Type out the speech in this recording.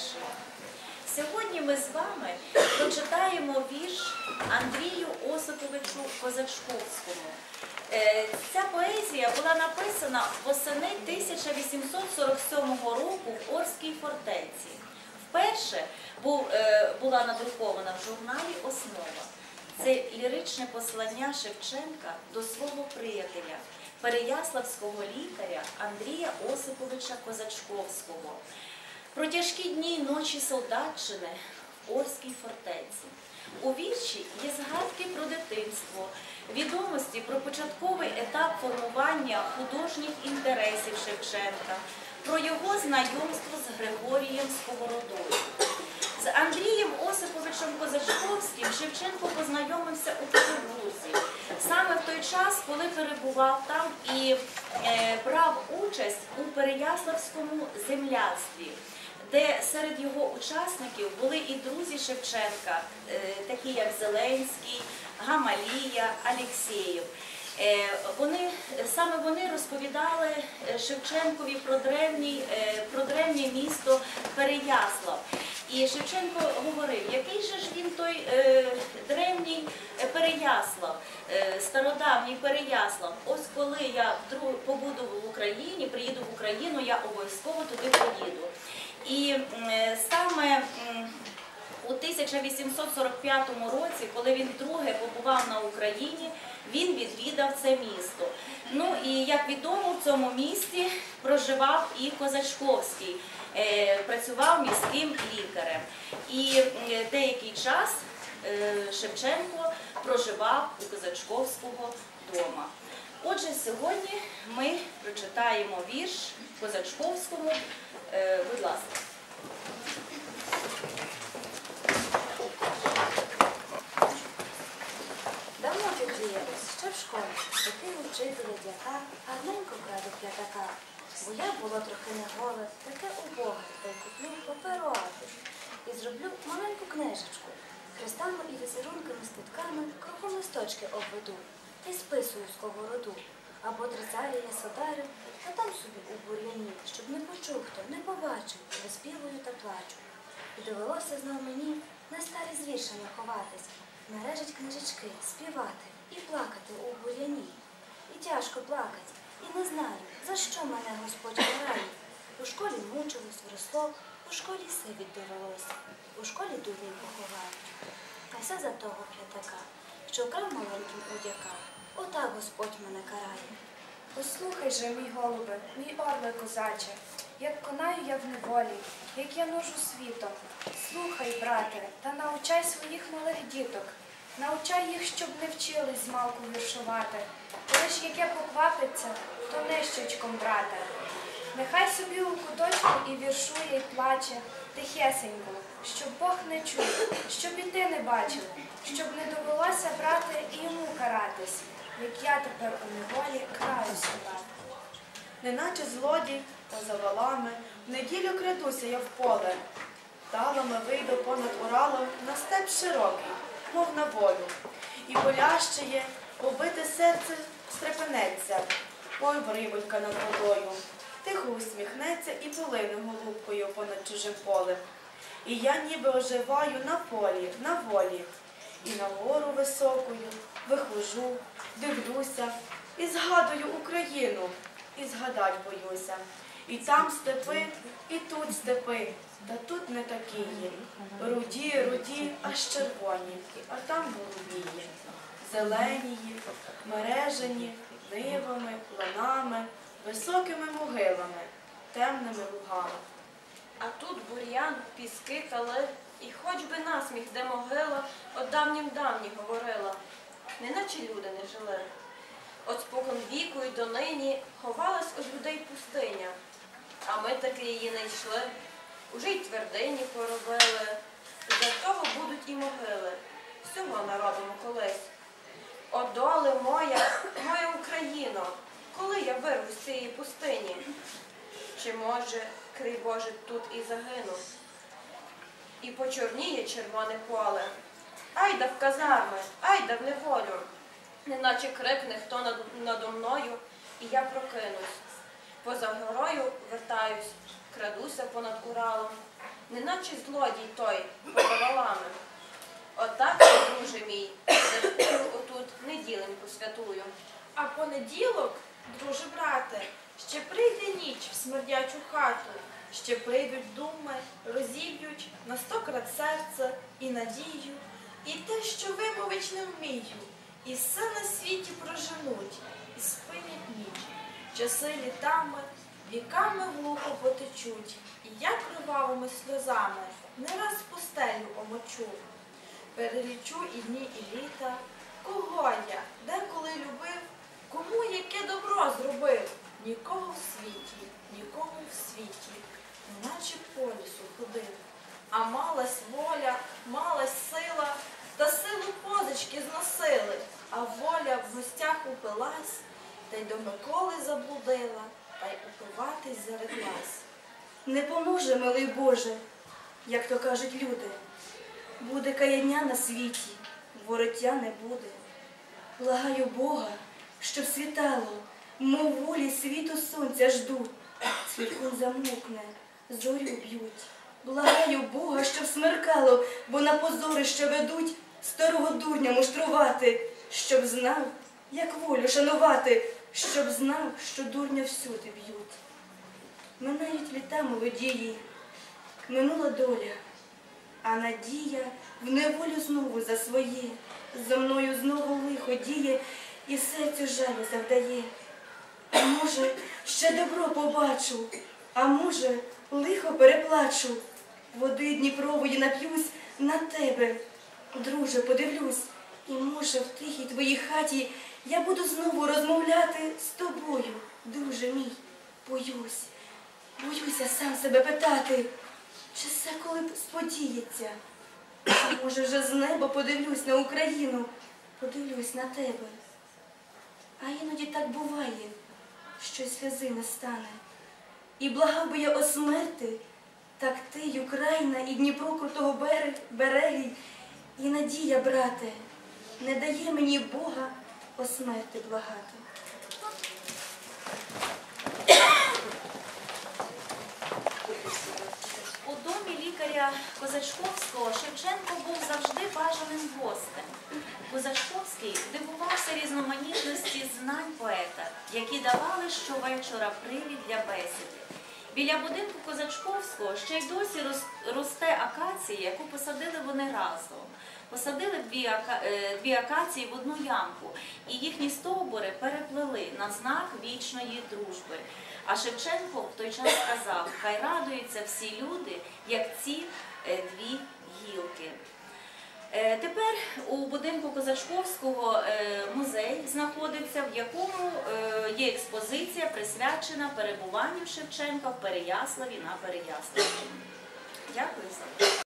першого. Сьогодні ми з вами прочитаємо вірш Андрію Осиповичу Козачковському. Е, ця поезія була написана восени 1847 року в Орській фортеці. Вперше е, була надрукована в журналі Основа. Це ліричне послання Шевченка до свого приятеля, переяславського лікаря Андрія Осиповича Козачковського. Про тяжкі дні й ночі солдатчини в Орській фортеці. У вірші є згадки про дитинство, відомості про початковий етап формування художніх інтересів Шевченка, про його знайомство з Григорієм Сковородою. З Андрієм Осиповичем Козачковським Шевченко познайомився у Петербурзі саме в той час, коли перебував там і е, брав участь у Переяславському земляцтві, де серед його учасників були і друзі Шевченка, е, такі як Зеленський, Гамалія, Алєксєєв. Е, Вони саме вони розповідали е, Шевченкові про древній, про древнє місто Переяслав. І Шевченко говорив, який же ж він той е, древній Переяслав, е, стародавній Переяслав. Ось коли я побуду в Україні, приїду в Україну, я обов'язково туди поїду. І саме у 1845 році, коли він вдруге побував на Україні, він відвідав це місто. Ну і як відомо, в цьому місті проживав і Козачковський, е, працював міським лікарем. І деякий час е, Шевченко проживав у Козачковського вдома. Отже, сьогодні ми прочитаємо вірш Козачковському. Е, Будь ласка. Давно підвіялась, ще в школі, дитину вчителя дяка, гарненько краду п'ятака. Бо я була трохи не голе, таке убоге, та й куплю паперу аркуш. І зроблю маленьку книжечку. Хрестами і візерунками з китками кругом листочки обведу. Та й списую сковороду. Або трицарія содарю, а там собі у бур'яні, щоб не почув хто, побачив, виспівую та плачу. І довелося знов мені на старі звішання ховатись, мережить книжечки, співати і плакати у бур'яні. І тяжко плакать, і не знаю, за що мене Господь карає. У школі мучилось, вросло, у школі все віддавалося, у школі дурнів поховають. А все за того п'ятака, що вкрав маленьким удяка. Отак Господь мене карає. Послухай же, мій голубе, мій орле козаче, як конаю я в неволі, як я ножу світом. Слухай, брате, та научай своїх малих діток, научай їх, щоб не вчились змалку віршувати. Ж яке поквапиться, то нищечком, брате. Нехай собі у куточку і віршує, і плаче тихесенько, щоб Бог не чув, щоб і ти не бачив, щоб не довелося брати і йому каратись, як я тепер у неволі краю себе. Неначе злодій та за валами, в неділю крадуся я в поле. Талами вийду понад Уралом на степ широкий, мов на волю. І боляще є, побите серце стрепенеться, ой, бривонька над водою. Тихо усміхнеться і полине голубкою понад чужим полем. І я ніби оживаю на полі, на волі. І на гору високою вихожу, дивлюся і згадую Україну, і згадать боюся. І там степи, і тут степи, та тут не такі є. Руді, руді, аж червоні, а там голубії, зеленії, мережені, нивами, ланами, високими могилами, темними лугами. А тут бур'ян, піски, кали, і хоч би насміх, де могила, от давнім давні говорила, неначе люди не жили. От спокон віку й донині ховалась у людей пустиня, а ми таки її не уже й твердині поробили, для того будуть і могили, всього народимо колись. О, доле моя, моя Україно, коли я вирву з цієї пустині? Чи може, крий Боже, тут і загину? І почорніє червоне поле. Айда в казарми, айда в неволю. Неначе крикне хто над, надо мною, і я прокинусь. Поза горою крадуся понад Уралом, неначе злодій той, поза валами. Отак, друже мій, завжди отут неділеньку святую. А понеділок Друже брате, ще прийде ніч в смердячу хату, ще прийдуть думи, розіб'ють на сто крат серце і надію, і те, що вимовить не вмію, і все на світі проженуть, і спинять ніч. Часи літами, віками глухо потечуть, і я кривавими сльозами не раз постелю омочу. Перелічу і дні, і літа, кого я, деколи любив, кому яке добро зробив. Нікого в світі, нікому в світі, наче по лісу ходив. А малась воля, малась сила, та силу позички зносили, а воля в гостях упилась, та й до Миколи заблудила, та й упиватись зареклась. Не поможе, милий Боже, як то кажуть люди. Буде каяння на світі, вороття не буде. Благаю Бога, щоб світало, мов волі світу сонця ждуть. Світло замокне, зорю б'ють. Благаю Бога, щоб смеркало, бо на позорище ведуть старого дурня муштрувати, щоб знав, як волю шанувати, щоб знав, що дурня всюди б'ють. Минають літа молодії, минула доля, а надія в неволю знову за своє, за мною знову лихо діє і серцю жалю завдає. А може, ще добро побачу, а може, лихо переплачу. Води Дніпрової нап'юсь на тебе, друже, подивлюсь, і може в тихій твоїй хаті я буду знову розмовляти з тобою, друже мій, боюсь. Боюся сам себе питати, чи все коли б сподіється. А може вже з неба подивлюсь на Україну, подивлюсь на тебе. А іноді так буває, що й сльози не стане. І благав би я о смерти, так ти, Україна, і Дніпро крутого берег, береги, і надія, брате, не дає мені Бога о смерти благати. У домі лікаря Козачковського Шевченко був завжди бажаним гостем. Козачковський дивувався різноманітності знань поета, які давали щовечора привід для бесіди. Біля будинку Козачковського ще й досі росте акація, яку посадили вони разом. Посадили дві, ака- е, дві акації в одну ямку, і їхні стовбури переплели на знак вічної дружби. А Шевченко в той час сказав: хай радуються всі люди, як ці Тепер у будинку Козачковського е, музей знаходиться, в якому е, є експозиція, присвячена перебуванню Шевченка в Переяславі на Переяславі. Дякую за.